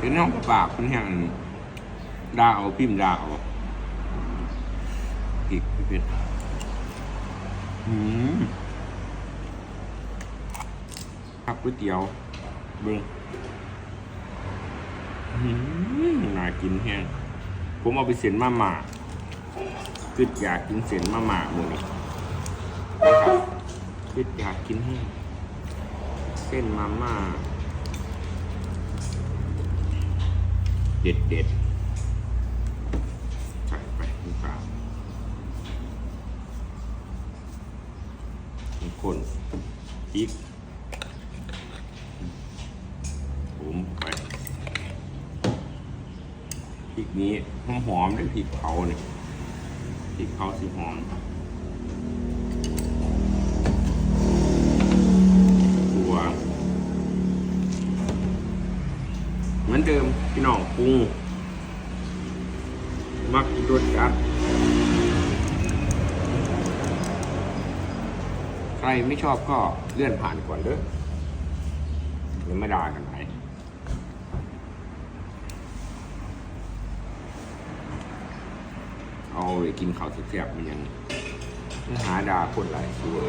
เป็นห้องปากเป็นแห่งดาวพิมพ์ดาวอีกพี่เป็นอืมพักก๋วยเตี๋ยวเบิ้งอืมน่ากินแห้งผมเอาไปเส้นมาหมาคืออยากกินเส้นมาหมาหมือนี้นะครับคืออยากกินแห้งเส้นมาม่า เด็ดเด็ดใส่ไปนี่เปล่ามีคนพริกผมไปพริกนี้หอมหอมๆด้วยพริกเผาเนี่ยพริกเผาสีหอมตัว เหมื อนเดิมพี่น้องปรุงมักรสจัดใครไม่ชอบก็เลื่อนผ่านก่อนเด้อเดี๋ยวไม่ด่ากันไหนเอาไปกินข้าวเสียบๆมันยัง หาดาคนหลายตัวย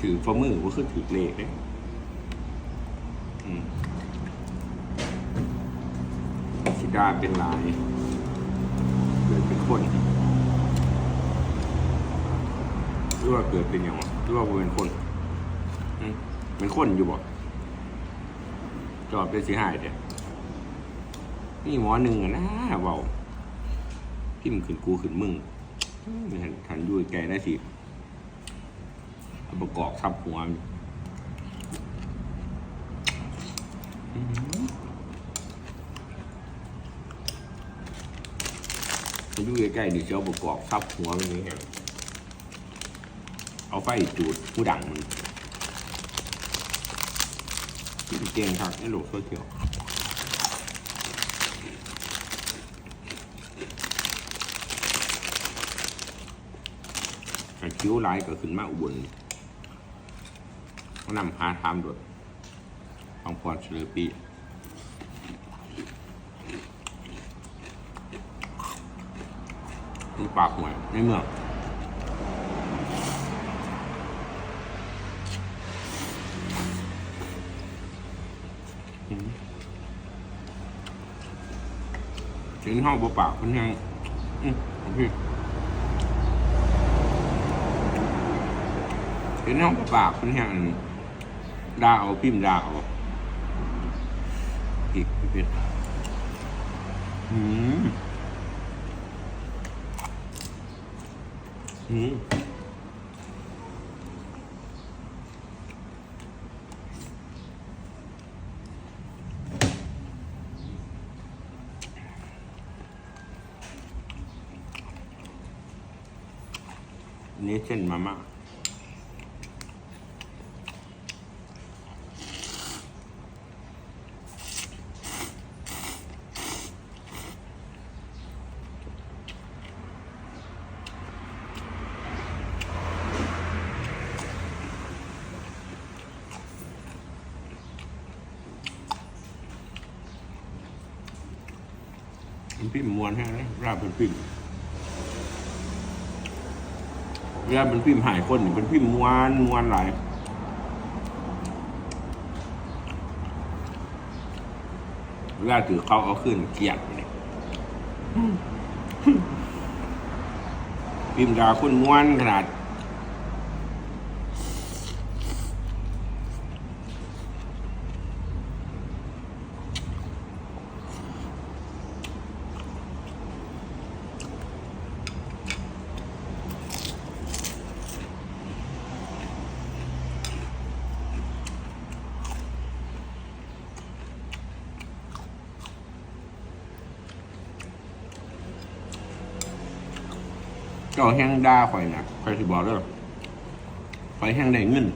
ถือฝ่ามือว่าคือถือเลขเนี่ย สิดาเป็นลายเกิดเป็นคนหรือว่าเกิดเป็นอย่างวะหรือว่าเป็นคนเป็นคนอยู่บ่จอบเป็นสีหายเด้นี่หมอหนึ่งอะนะเบาพิมขึ้นกูขึ้นมึงมันทันยุ่ยแกได้สิเอาประกอบทับหัวมัน จะอยู่ใกล้ๆนี่เจ้าประกอบซับหัวมันนี่แฮะเอาไฟจูดผู้ดังมันที่เก่งครับในโลกโซเชียลคิ้วลายก็ขึ้นมาอุบลเขานำพาทามโด ดฟังพรเฉลยปีมีปากหวยในเมืองอืมถึงห้องบ่ปากคนยังอืมพี่ถึงห้องบ่ปากคนยังดาเอาพิมพ์ดาเอา อีกพี่เป็นอืมอืมนนี้เส้นมาม่า เป็นพิมพ์มวนแห้งนะราบเป็นพิมพ์เวลาเป็นพิมพ์หายคนนี่เป็นพิมพ์มวนมวนหลายเวลาถือเขาเอาขึ้นเกลียดเนี่ยพิมพ์ดาคนม้วนขนาด เจ้าแห้งด่าข่อยนะข่อยสิบอกเด้อข่อยแห้งได้เงิน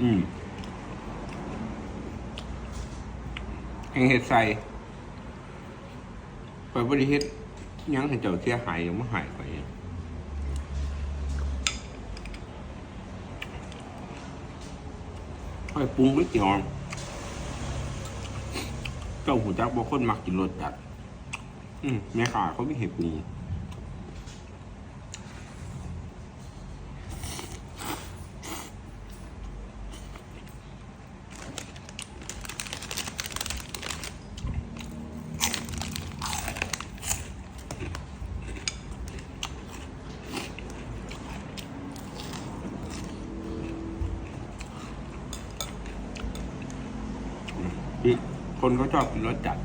อืมแห้งเฮ็ดใส่ข่อยบ่ได้เฮ็ดหยังให้เจ้าเสียหายยังบ่หายข่อยข่อยปรุงก๋วยเตี๋ยวเจ้าหูจักบอกคนมักกินรสจัด อืมแม่ขาเขาไม่เห็นปรุงที่ คนเขาชอบกินรสจัด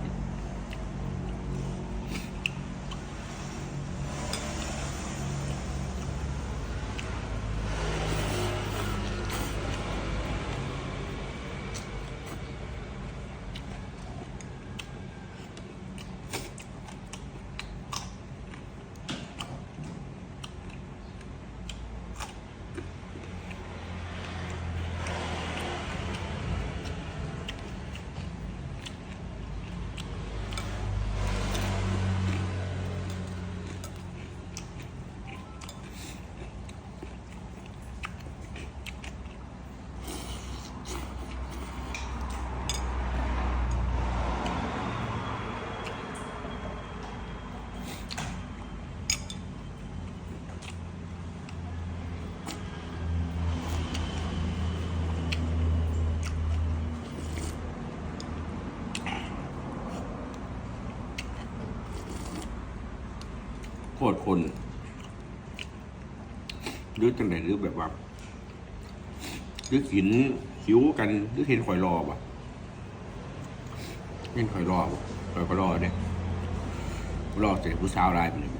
โคตรคนหรือจังไหนหรือแบบว่าหรือหินหิวกันหรือเห็นข่อยรอบ่ะเห็นข่อยรอบ่ข่อยก็รอเนี่ยรอเสร็จผู้สาวรายไปเลย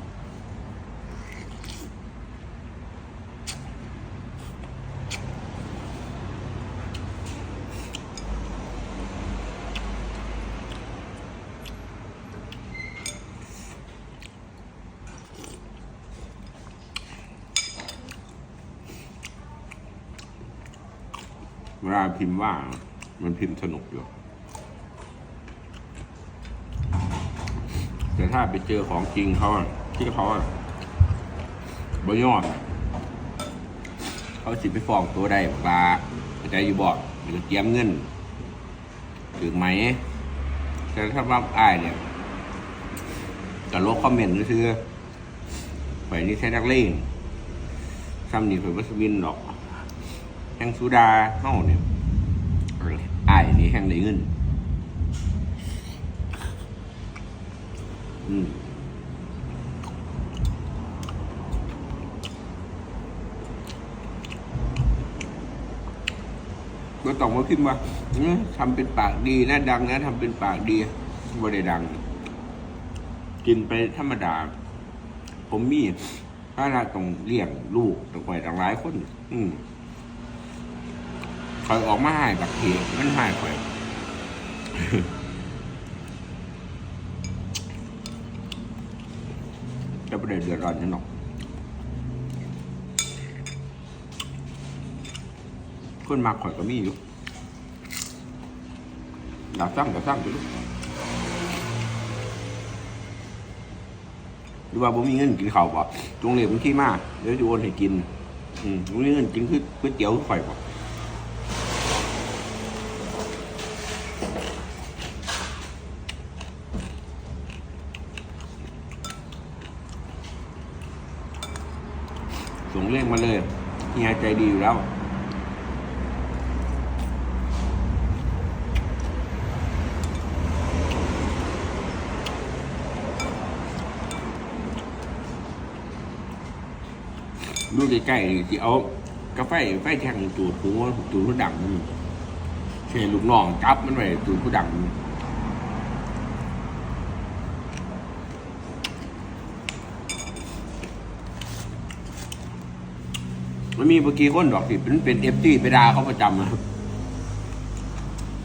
วลาพิมพ์ว่า มันพิมพ์สนุกอยู่ แต่ถ้าไปเจอของจริงเขาอะที่เขาอะบ่ยอดเขาสิไปฟ้องตัวได้ปลาใจอยู่บอกหรือเตรียมเงินถึงไหม แต่ถ้าว่าอ้ายเนี่ยกับลบคอมเมนต์ก็คือไปนี่ใช้นักเลงซ้ำนี่เป็นวัสวินหรอก แห่งสุดาเฮาเนี่ยอ้ายนี่แห่งได้เงิน อืมก็ต้องมาพิมพ์ว่าอื้อทำเป็นปากดีนะดังนะทำเป็นปากดีบ่ได้ดัง กินไปธรรมดา ผมมีถ้าเราต้องเลี้ยงลูกต้องไปต่างหลายคน อืม คอยออกมาให้บักเทีมันให้คอยจะไม่ได้เดือดร้อนนั่นหรอกคนมาข่อยก็มีอยู่อยากสร้างก็สร้างอยู่ลูกหรือว่าผมมีเงินกินข้าวป่ะจงเรียบมันขี้มากเดี๋ยวจะโอนให้กิน อืมผมมีเงินกินคือก๋วยเตี๋ยวข่อยป่ะส่งเลข มาเลยเฮียใจดีอยู่แล้ว ดูใกล้ๆที่เอากาแฟไฟแทงจูดหูจูดผู้ดังเช่ลูกน้องจับมันไว้จูดผู้ดัง มันมีเมื่อกี้คนดอกที่เป็นเป็นเอฟซีไปดาเขาประจำนะ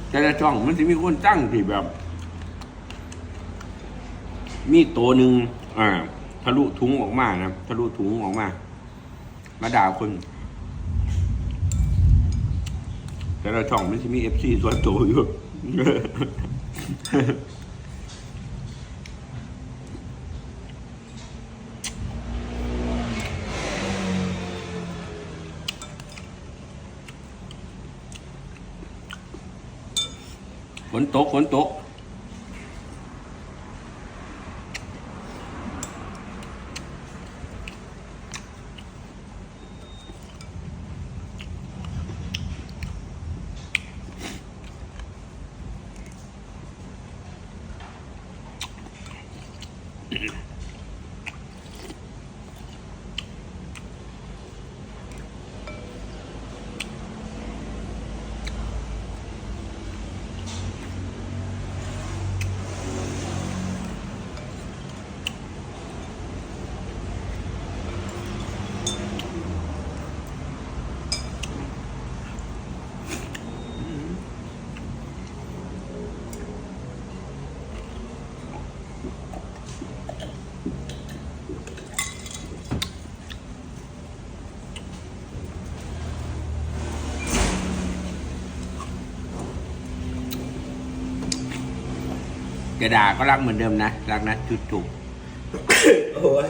แต่ละช่องมันจะมีคนตั้งที่แบบ มีตัวหนึ่งอ่าทะลุถุงออกมานะทะลุถุงออกมา มาด่าคน แต่ละช่องมันจะมีเอฟซีส่วนตัวอยู่ ฝนตกฝนตก จะด่าก็รักเหมือนเดิมนะ รักนะจุดจุบโอ้ย